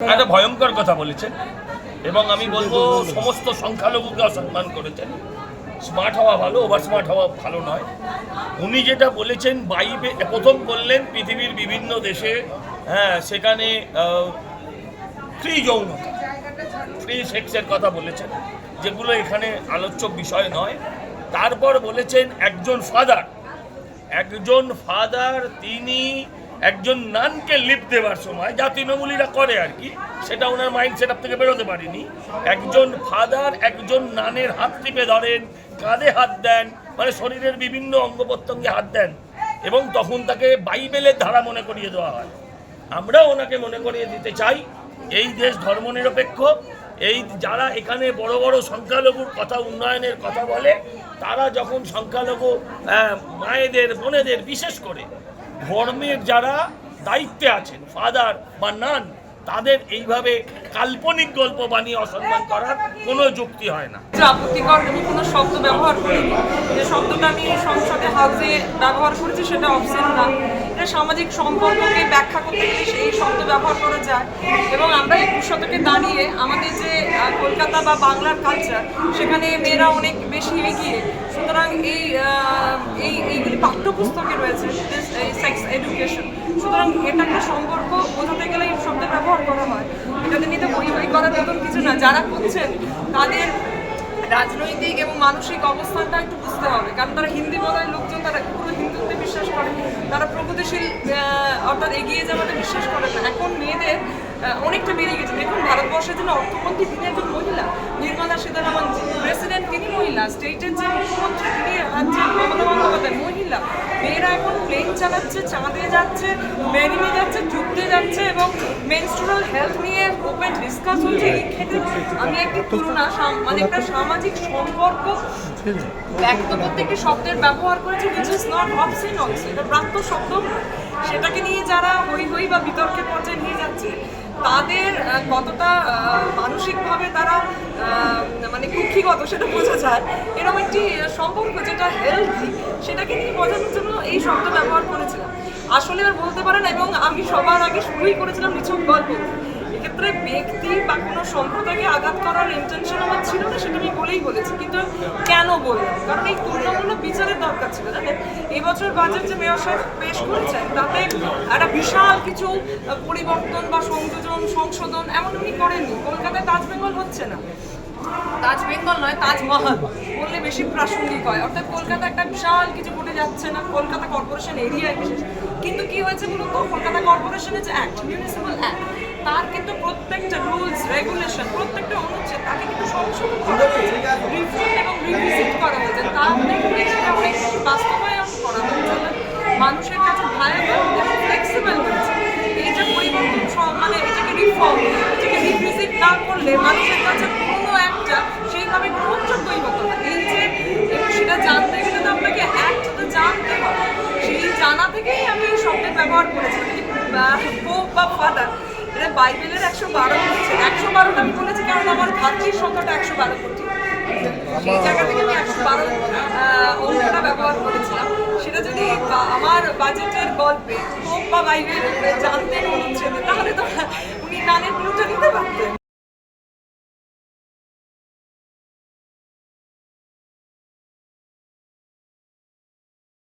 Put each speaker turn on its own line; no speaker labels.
একটা ভয়ঙ্কর কথা বলেছেন। এবং আমি বলব, সমস্ত সংখ্যালঘুকে অসম্মান করেছেন। স্মার্ট হওয়া ভালো, ওভার স্মার্ট হওয়া ভালো নয়। উনি যেটা বলেছেন, বাইবে, প্রথম বললেন, পৃথিবীর বিভিন্ন দেশে হ্যাঁ সেখানে ফ্রি যৌনতা ফ্রি সেক্সের কথা বলেছেন, যেগুলো এখানে আলোচ্য বিষয় নয়। তারপর বলেছেন, একজন ফাদার একজন ফাদার তিনি একজন নানকে লিপ দেওয়ার সময়, যা তৃণমূলীরা করে আর কি, সেটা ওনার মাইন্ড সেট থেকে বেরোতে পারিনি। একজন ফাদার একজন নানের হাত টিপে ধরেন, কাঁধে হাত দেন মানে শরীরের বিভিন্ন অঙ্গ প্রত্যঙ্গে হাত দেন, এবং তখন তাকে বাইবেলের ধারা মনে করিয়ে দেওয়া হয়। আমরা ওনাকে মনে করিয়ে দিতে চাই, এই দেশ ধর্মনিরপেক্ষ এই যারা এখানে বড় বড় সংখ্যালঘুর কথা, উন্নয়নের কথা বলে, তারা যখন সংখ্যালঘু মায়েদের, বোনেদের, বিশেষ করে ধর্মের যারা দায়িত্বে আছেন ফাদার বা নান তাদের এইভাবে কাল্পনিক গল্প বানিয়ে অসম্মান করার কোনো যুক্তি হয় না।
আপত্তিকর আমি কোনো শব্দ ব্যবহার করিনি। যে শব্দটা আমি সংসদে হাতে ব্যবহার করেছি, সেটা অপশন না। সামাজিক সম্পর্ককে ব্যাখ্যা করতে গেলে ব্যবহার করা যায়। এবং আমরা একুশ শতকে দাঁড়িয়ে আমাদের যে কলকাতা বা বাংলার কালচার সেখানে মেয়েরা অনেক বেশি এগিয়ে। সুতরাং এই এই, এইগুলি পাঠ্যপুস্তকে রয়েছে সেক্স এডুকেশন সুতরাং এটা একটা সম্পর্ক বোঝাতে গেলে এই শব্দ ব্যবহার করা হয়। এটাতে নিতে বই বই করার মতন কিছু না। যারা করছেন, তাদের রাজনৈতিক এবং মানসিক অবস্থানটা একটু বুঝতে হবে। কারণ তারা হিন্দি বলার লোকজন, তারা পুরো হিন্দুত্বে বিশ্বাস করে তারা প্রগতিশীল অর্থাৎ এগিয়ে যাওয়াতে বিশ্বাস করে না। এখন মেয়েদের অনেকটা বেড়ে গেছে। দেখুন, ভারতবর্ষের জন্য অর্থমন্ত্রী তিনি একজন মহিলা। নির্মলা সীতারামন প্রেসিডেন্ট তিনি মহিলা। স্টেটের যে মুখ্যমন্ত্রী, তিনি হচ্ছেন মমতা বন্দ্যোপাধ্যায়, মহিলা। মেয়েরা এখন প্লেন চালাচ্ছে, চাঁদে যাচ্ছে, মেরিনে যাচ্ছে, যুদ্ধে যাচ্ছে এবং মেনস্ট্রুরাল হেলথ নিয়ে ওপেন ডিসকাস হচ্ছে। এই ক্ষেত্রে আমি একটি তুলনা মানে একটা সামাজিক সম্পর্ক ব্যক্ত করতে একটি শব্দের ব্যবহার করেছি which is not option also এটা প্রাপ্ত শব্দ। সেটাকে নিয়ে যারা হই হই বা বিতর্কের পর্যায়ে নিয়ে যাচ্ছে তাদের কতটা মানসিকভাবে তারা মানে কুক্ষিগত সেটা বোঝা যায়। এরকম একটি সম্পর্ক যেটা হেলদি সেটাকে তিনি বোঝানোর জন্য এই শব্দ ব্যবহার করেছিলাম আসলে আর বলতে পারেন এবং আমি সবার আগে শুরুই করেছিলাম নিছক গল্প। এক্ষেত্রে ব্যক্তি বা কোনো সম্প্রদায়কে আঘাত করার ইন্টেনশন আমার ছিল না, সেটা বলেই বলেছি, কিন্তু কেন বললাম? কারণ এই তুলনামূলক বিচারের দরকার ছিল, জানেন? এই বছর বাজেট যে মেয়র সাহেব পেশ করেছেন, তাতে একটা বিশাল কিছু পরিবর্তন বা সংযোজন, সংশোধন এমন উনি করেননি। কলকাতায় তাজ বেঙ্গল হচ্ছে না। তাজ বেঙ্গল নয় তাজমহল বললে বেশি প্রাসঙ্গিক হয়। অর্থাৎ কলকাতা একটা বিশাল কিছু ঘটে যাচ্ছে না, কলকাতা কর্পোরেশন এরিয়ায় বিশেষ। কিন্তু কি হয়েছে বলুন তো? কলকাতা কর্পোরেশনের যে অ্যাক্ট মিউনিসিপাল অ্যাক্ট তার কিন্তু প্রত্যেকটা রুলস রেগুলেশন প্রত্যেকটা অনুচ্ছেদ, তাকে কিন্তু সংশোধন করা হয়েছে রিভিউ এবং রিভিজিট করা হয়েছে সেটা অনেক বাস্তবায়ন করা মানুষের কাছে ভায়াবল এবং ফ্লেক্সিবল হয়েছে। এই যে পরিবর্তন মানে এটাকে রিফর্ম এটাকে রিভিজিট না করলে মানুষের কাছে কোনো একটা সেইভাবে গ্রহণযোগ্যই হতো এই যে সেটা জানতে গেলে তো আপনাকে অ্যাক্ট তো জানতে হবে। সেই জানা থেকেই আমি এই শব্দের ব্যবহার করেছি। পোপ বা ফাদার, এটা বাইবেলের একশো বারো একশো বারোটা আমি বলেছি কারণ আমার ভাতৃর সংখ্যাটা একশো বারো কোটি। সেই জায়গা থেকে আমি একশো বারো অঙ্কটা ব্যবহার করেছিলাম। সেটা যদি আমার বাজেটের গল্পে পোপ বা বাইরে জানতেন অনুচ্ছেদে তাহলে তো উনি নানের গুলোটা নিতে পারতেন।